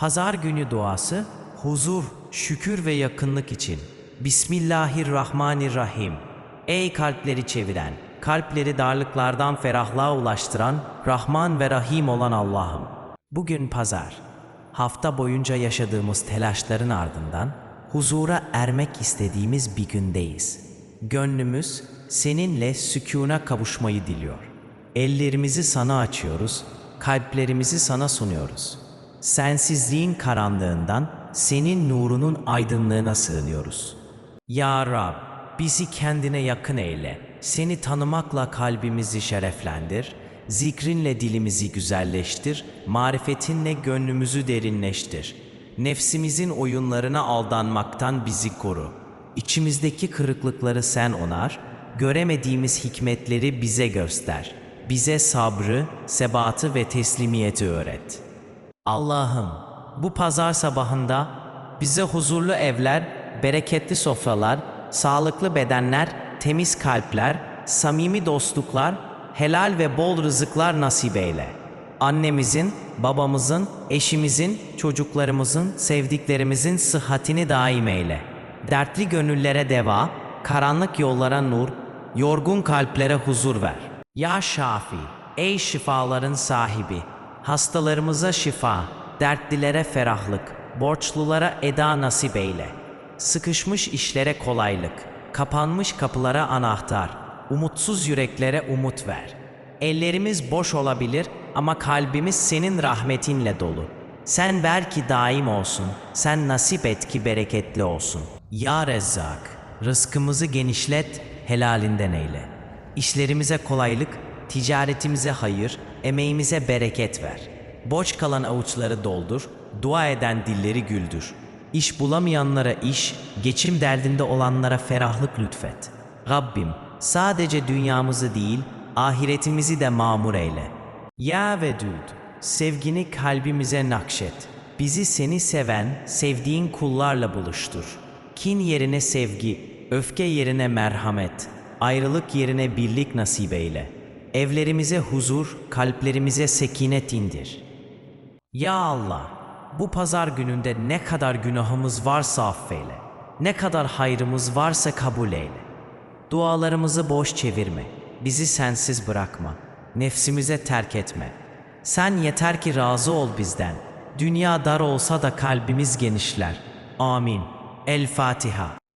Pazar günü duası huzur, şükür ve yakınlık için. Bismillahirrahmanirrahim. Ey kalpleri çeviren, kalpleri darlıklardan ferahlığa ulaştıran, Rahman ve Rahim olan Allah'ım. Bugün pazar. Hafta boyunca yaşadığımız telaşların ardından huzura ermek istediğimiz bir gündeyiz. Gönlümüz seninle sükûna kavuşmayı diliyor. Ellerimizi sana açıyoruz, kalplerimizi sana sunuyoruz. Sensizliğin karanlığından senin nurunun aydınlığına sığınıyoruz. Ya Rab, bizi kendine yakın eyle. Seni tanımakla kalbimizi şereflendir, zikrinle dilimizi güzelleştir, marifetinle gönlümüzü derinleştir. Nefsimizin oyunlarına aldanmaktan bizi koru. İçimizdeki kırıklıkları sen onar, göremediğimiz hikmetleri bize göster. Bize sabrı, sebatı ve teslimiyeti öğret. Allah'ım bu pazar sabahında bize huzurlu evler, bereketli sofralar, sağlıklı bedenler, temiz kalpler, samimi dostluklar, helal ve bol rızıklar nasip eyle. Annemizin, babamızın, eşimizin, çocuklarımızın, sevdiklerimizin sıhhatini daim eyle. Dertli gönüllere deva, karanlık yollara nur, yorgun kalplere huzur ver. Ya Şafi, ey şifaların sahibi, hastalarımıza şifa, dertlilere ferahlık, borçlulara eda nasip eyle. Sıkışmış işlere kolaylık, kapanmış kapılara anahtar, umutsuz yüreklere umut ver. Ellerimiz boş olabilir ama kalbimiz senin rahmetinle dolu. Sen ver ki daim olsun, sen nasip et ki bereketli olsun. Ya Rezzak, rızkımızı genişlet, helalinden eyle. İşlerimize kolaylık, ticaretimize hayır, emeğimize bereket ver. Boş kalan avuçları doldur, dua eden dilleri güldür. İş bulamayanlara iş, geçim derdinde olanlara ferahlık lütfet. Rabbim, sadece dünyamızı değil, ahiretimizi de mamur eyle. Ya Vedud, sevgini kalbimize nakşet. Bizi seni seven, sevdiğin kullarla buluştur. Kin yerine sevgi, öfke yerine merhamet, ayrılık yerine birlik nasip eyle. Evlerimize huzur, kalplerimize sekinet indir. Ya Allah, bu pazar gününde ne kadar günahımız varsa affeyle. Ne kadar hayrımız varsa kabul eyle. Dualarımızı boş çevirme. Bizi sensiz bırakma. Nefsimize terk etme. Sen yeter ki razı ol bizden. Dünya dar olsa da kalbimiz genişler. Amin. El Fatiha.